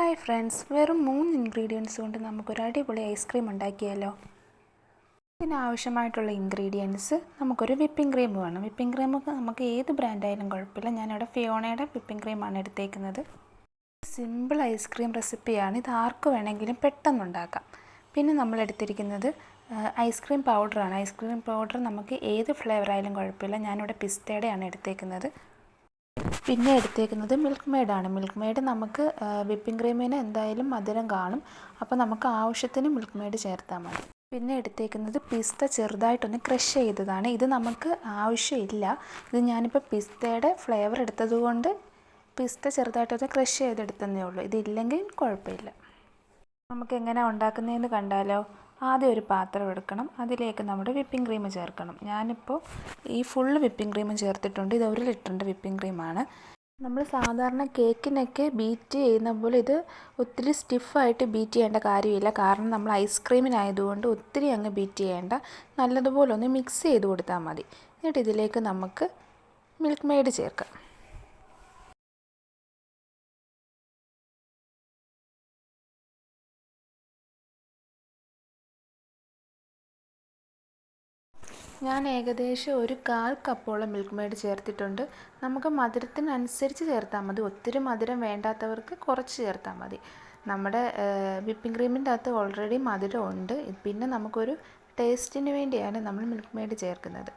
Hi friends വെറും മൂന്ന് ingredients കൊണ്ട് നമുക്കൊരു അടിപൊളി ഐസ്ക്രീം ഉണ്ടാക്കിയാലോ? ഇതിനാവശ്യമായിട്ടുള്ള ഇൻഗ്രീഡിയൻസ് നമുക്കൊരു വിപ്പിംഗ് ക്രീം വേണം. വിപ്പിംഗ് ക്രീം നമുക്ക് ഏത് ബ്രാൻഡായാലും കുഴപ്പമില്ല. ഞാനിവിടെ ഫിയോണയുടെ വിപ്പിംഗ് ക്രീമാണ് എടുത്തേക്കുന്നത്. സിമ്പിൾ ഐസ്ക്രീം റെസിപ്പിയാണ് ഇത് ആർക്ക് വേണമെങ്കിലും പെട്ടെന്ന് ഉണ്ടാക്കാം. പിന്നെ നമ്മൾ എടുത്തിരിക്കുന്നത് ഐസ്ക്രീം പൗഡറാണ് ഐസ്ക്രീം പൗഡർ നമുക്ക് ഏത് ഫ്ലേവർ ആയാലും കുഴപ്പമില്ല. ഞാനിവിടെ പിസ്തയുടെയാണ് എടുത്തേക്കുന്നത്. പിന്നെ എടുത്തേക്കുന്നത് മിൽക്ക് മെയ്ഡാണ് മിൽക്ക് മെയ്ഡ് നമുക്ക് വിപ്പിംഗ് ക്രീമിന് എന്തായാലും മധുരം കാണും. അപ്പോൾ നമുക്ക് ആവശ്യത്തിന് മിൽക്ക് മെയ്ഡ് ചേർത്താൽ മതി. പിന്നെ എടുത്തേക്കുന്നത് പിസ്ത ചെറുതായിട്ടൊന്ന് ക്രഷ് ചെയ്തതാണ്. ഇത് നമുക്ക് ആവശ്യമില്ല. ഇത് ഞാനിപ്പോൾ പിസ്തയുടെ ഫ്ലേവർ എടുത്തത് പിസ്ത ചെറുതായിട്ടൊന്ന് ക്രഷ് ചെയ്തെടുത്തതേ ഉള്ളൂ. ഇതില്ലെങ്കിൽ കുഴപ്പമില്ല. നമുക്ക് എങ്ങനെ ഉണ്ടാക്കുന്നതെന്ന് കണ്ടാലോ? ആദ്യം ഒരു പാത്രം എടുക്കണം. അതിലേക്ക് നമ്മുടെ വിപ്പിംഗ് ക്രീം ചേർക്കണം. ഞാനിപ്പോൾ ഈ ഫുള്ള് വിപ്പിംഗ് ക്രീം ചേർത്തിട്ടുണ്ട്. ഇത് ഒരു ലിറ്ററിന്റെ വിപ്പിംഗ് ക്രീമാണ് നമ്മൾ സാധാരണ കേക്കിനൊക്കെ ബീറ്റ് ചെയ്യുന്ന പോലെ ഇത് ഒത്തിരി സ്റ്റിഫായിട്ട് ബീറ്റ് ചെയ്യേണ്ട കാര്യമില്ല. കാരണം നമ്മൾ ഐസ്ക്രീമിനായതുകൊണ്ട് ഒത്തിരി അങ്ങ് ബീറ്റ് ചെയ്യേണ്ട. നല്ലതുപോലെ ഒന്ന് മിക്സ് ചെയ്ത് കൊടുത്താൽ മതി. എന്നിട്ട് ഇതിലേക്ക് നമുക്ക് മിൽക്ക് മെയ്ഡ് ചേർക്കാം. ഞാൻ ഏകദേശം ഒരു കാൽ കപ്പോളം മിൽക്ക് മെയ്ഡ് ചേർത്തിട്ടുണ്ട്. നമുക്ക് മധുരത്തിനനുസരിച്ച് ചേർത്താൽ മതി. ഒത്തിരി മധുരം വേണ്ടാത്തവർക്ക് കുറച്ച് ചേർത്താൽ മതി. നമ്മുടെ വിപ്പിംഗ് ക്രീമിന്റെ അകത്ത് ഓൾറെഡി മധുരം ഉണ്ട്. പിന്നെ നമുക്കൊരു ടേസ്റ്റിന് വേണ്ടിയാണ് നമ്മൾ മിൽക്ക് മെയ്ഡ് ചേർക്കുന്നത്.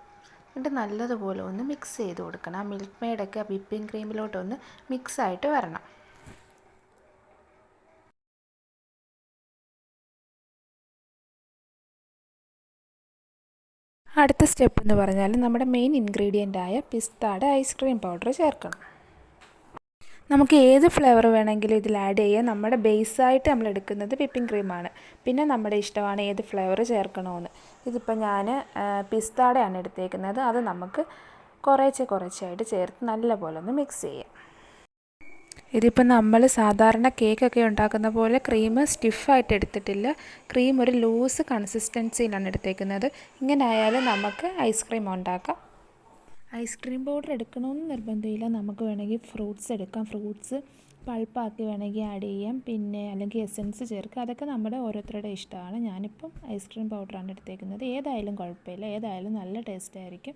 എന്നിട്ട് നല്ലതുപോലെ ഒന്ന് മിക്സ് ചെയ്ത് കൊടുക്കണം. ആ മിൽക്ക് മെയ്ഡൊക്കെ ആ വിപ്പിംഗ് ക്രീമിലോട്ടൊന്ന് മിക്സായിട്ട് വരണം. അടുത്ത സ്റ്റെപ്പ് എന്ന് പറഞ്ഞാൽ നമ്മുടെ മെയിൻ ഇൻഗ്രീഡിയന്റ് ആയ പിസ്താടെ ഐസ്ക്രീം പൗഡർ ചേർക്കണം. നമുക്ക് ഏത് ഫ്ലേവർ വേണമെങ്കിലും ഇതിൽ ആഡ് ചെയ്യാം. നമ്മുടെ ബേസായിട്ട് നമ്മൾ എടുക്കുന്നത് വിപ്പിംഗ് ക്രീമാണ് പിന്നെ നമ്മുടെ ഇഷ്ടമാണ് ഏത് ഫ്ലേവർ ചേർക്കണമെന്ന്. ഇതിപ്പോൾ ഞാൻ പിസ്താടെയാണ് എടുത്തേക്കുന്നത്. അത് നമുക്ക് കുറേശ്ശെ കുറച്ചായിട്ട് ചേർത്ത് നല്ലപോലെ ഒന്ന് മിക്സ് ചെയ്യാം. ഇതിപ്പോൾ നമ്മൾ സാധാരണ കേക്കൊക്കെ ഉണ്ടാക്കുന്ന പോലെ ക്രീം സ്റ്റിഫായിട്ട് എടുത്തിട്ടില്ല. ക്രീം ഒരു ലൂസ് കൺസിസ്റ്റൻസിയിലാണ് എടുത്തേക്കുന്നത്. ഇങ്ങനെ ആയാലും നമുക്ക് ഐസ്ക്രീം ഉണ്ടാക്കാം. ഐസ്ക്രീം പൗഡർ എടുക്കണമെന്ന് നിർബന്ധമില്ല. നമുക്ക് വേണമെങ്കിൽ ഫ്രൂട്ട്സ് എടുക്കാം. ഫ്രൂട്ട്സ് പൾപ്പാക്കി വേണമെങ്കിൽ ആഡ് ചെയ്യാം. പിന്നെ അല്ലെങ്കിൽ എസൻസ് ചേർക്കുക. അതൊക്കെ നമ്മുടെ ഓരോരുത്തരുടെ ഇഷ്ടമാണ്. ഞാനിപ്പം ഐസ്ക്രീം പൗഡറാണ് എടുത്തേക്കുന്നത്. ഏതായാലും കുഴപ്പമില്ല. ഏതായാലും നല്ല ടേസ്റ്റ് ആയിരിക്കും.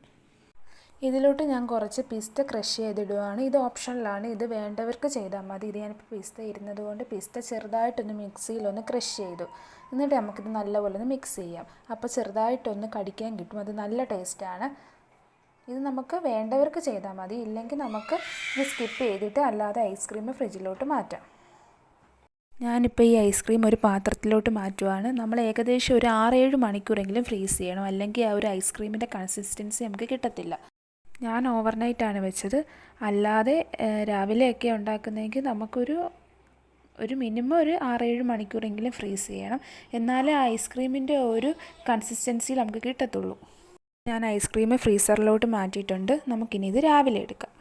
ഇതിലോട്ട് ഞാൻ കുറച്ച് പിസ്ത ക്രഷ് ചെയ്തിടുവാണ്. ഇത് ഓപ്ഷണലാണ് ഇത് വേണ്ടവർക്ക് ചെയ്താൽ മതി. ഇത് ഞാനിപ്പോൾ പിസ്ത ഇരുന്നത് കൊണ്ട് പിസ്ത ചെറുതായിട്ടൊന്ന് മിക്സിയിലൊന്ന് ക്രഷ് ചെയ്തു. എന്നിട്ട് നമുക്കിത് നല്ലപോലെ ഒന്ന് മിക്സ് ചെയ്യാം. അപ്പോൾ ചെറുതായിട്ടൊന്ന് കടിക്കാൻ കിട്ടും. അത് നല്ല ടേസ്റ്റാണ് ഇത് നമുക്ക് വേണ്ടവർക്ക് ചെയ്താൽ മതി. ഇല്ലെങ്കിൽ നമുക്ക് ഇത് സ്കിപ്പ് ചെയ്തിട്ട് അല്ലാതെ ഐസ്ക്രീം ഫ്രിഡ്ജിലോട്ട് മാറ്റാം. ഞാനിപ്പോൾ ഈ ഐസ്ക്രീം ഒരു പാത്രത്തിലോട്ട് മാറ്റുവാണ്. നമ്മൾ ഏകദേശം ഒരു ആറേഴ് മണിക്കൂറെങ്കിലും ഫ്രീസ് ചെയ്യണം. അല്ലെങ്കിൽ ആ ഒരു ഐസ്ക്രീമിന്റെ കൺസിസ്റ്റൻസി നമുക്ക് കിട്ടത്തില്ല. ഞാൻ ഓവർനൈറ്റാണ് വെച്ചത്. അല്ലാതെ രാവിലെയൊക്കെ ഉണ്ടാക്കുന്നതെങ്കിൽ നമുക്കൊരു ഒരു മിനിമം ഒരു ആറേഴ് മണിക്കൂറെങ്കിലും ഫ്രീസ് ചെയ്യണം. എന്നാലേ ഐസ്ക്രീമിന്റെ ഒരു കൺസിസ്റ്റൻസി നമുക്ക് കിട്ടത്തുള്ളൂ. ഞാൻ ഐസ്ക്രീം ഫ്രീസറിലോട്ട് മാറ്റിയിട്ടുണ്ട്. നമുക്കിനി ഇത് രാവിലെ എടുക്കാം.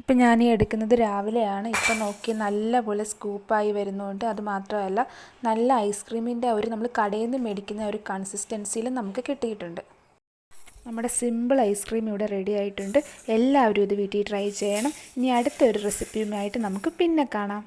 ഇപ്പം ഞാൻ ഈ എടുക്കുന്നത് രാവിലെയാണ്. ഇപ്പം നോക്കി നല്ലപോലെ സ്കൂപ്പായി വരുന്നതുകൊണ്ട് അത് മാത്രമല്ല നല്ല ഐസ്ക്രീമിന്റെ ഒരു നമ്മൾ കടയിൽ നിന്ന് മേടിക്കുന്ന ഒരു കൺസിസ്റ്റൻസിയിൽ നമുക്ക് കിട്ടിയിട്ടുണ്ട്. നമ്മുടെ സിമ്പിൾ ഐസ്ക്രീം ഇവിടെ റെഡി ആയിട്ടുണ്ട്. എല്ലാവരും ഇത് വീട്ടിൽ ട്രൈ ചെയ്യണം. ഇനി അടുത്തൊരു റെസിപ്പിയുമായിട്ട് നമുക്ക് പിന്നെ കാണാം.